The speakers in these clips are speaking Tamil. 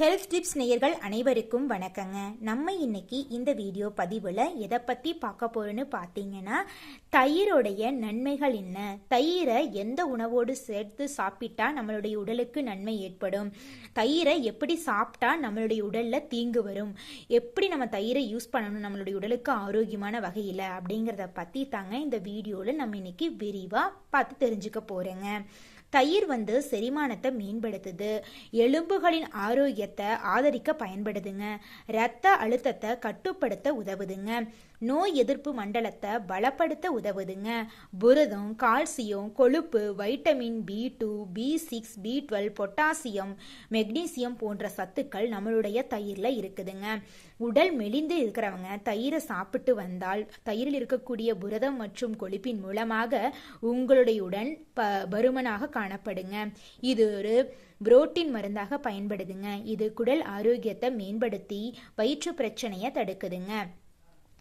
ஹெல்த் டிப்ஸ் நேயர்கள் அனைவருக்கும் வணக்கங்க. நம்ம இன்னைக்கு இந்த வீடியோ பதிவில் எதை பற்றி பார்க்க போகிறோன்னு பார்த்தீங்கன்னா தயிரோடைய நன்மைகள் என்ன? தயிரை எந்த உணவோடு சேர்த்து சாப்பிட்டா நம்மளுடைய உடலுக்கு நன்மை ஏற்படும்? தயிரை எப்படி சாப்பிட்டா நம்மளுடைய உடலில் தீங்கு வரும்? எப்படி நம்ம தயிரை யூஸ் பண்ணணும் நம்மளுடைய உடலுக்கு ஆரோக்கியமான வகையில்? அப்படிங்கிறத பற்றி தாங்க இந்த வீடியோவில் நம்ம இன்னைக்கு விரிவாக பார்த்து தெரிஞ்சுக்க போகிறேங்க தயிர் வந்து செரிமானத்தை மேம்படுத்துது. எலும்புகளின் ஆரோக்கியத்தை ஆதரிக்க பயன்படுதுங்க. இரத்த அழுத்தத்தை கட்டுப்படுத்த உதவுதுங்க. நோய் எதிர்ப்பு மண்டலத்தை பலப்படுத்த உதவுதுங்க. புரதம் கால்சியம் கொழுப்பு vitamin B two B six B twelve potassium magnesium போன்ற சத்துக்கள் நம்மளுடைய தயிரில் இருக்குதுங்க. உடல் மெலிந்து இருக்கிறவங்க தயிரை சாப்பிட்டு வந்தால் தயிரில் இருக்கக்கூடிய புரதம் மற்றும் கொழுப்பின் மூலமாக உங்களுடைய உடன் ப பருமனாக காணப்படுங்க. இது ஒரு புரோட்டின் மருந்தாக பயன்படுதுங்க. இது குடல் ஆரோக்கியத்தை மேம்படுத்தி வயிற்று பிரச்சனையை தடுக்குதுங்க.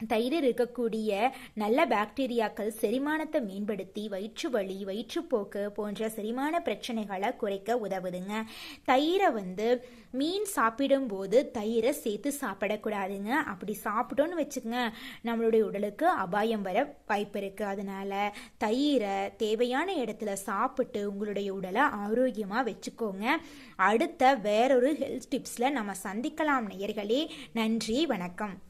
தயிரில் இருக்கக்கூடிய நல்ல பாக்டீரியாக்கள் செரிமானத்தை மேம்படுத்தி வயிற்று வலி வயிற்றுப்போக்கு போன்ற செரிமான பிரச்சனைகளை குறைக்க உதவுதுங்க. தயிரை வந்து மீன் சாப்பிடும்போது தயிரை சேர்த்து சாப்பிடக்கூடாதுங்க. அப்படி சாப்பிட்டோன்னு வச்சுக்கோங்க நம்மளுடைய உடலுக்கு அபாயம் வர வாய்ப்பு இருக்குது அதனால தயிரை தேவையான இடத்துல சாப்பிட்டு உங்களுடைய உடலை ஆரோக்கியமாக வச்சுக்கோங்க. அடுத்த வேறொரு ஹெல்த் டிப்ஸில் நம்ம சந்திக்கலாம் நேயர்களே. நன்றி வணக்கம்.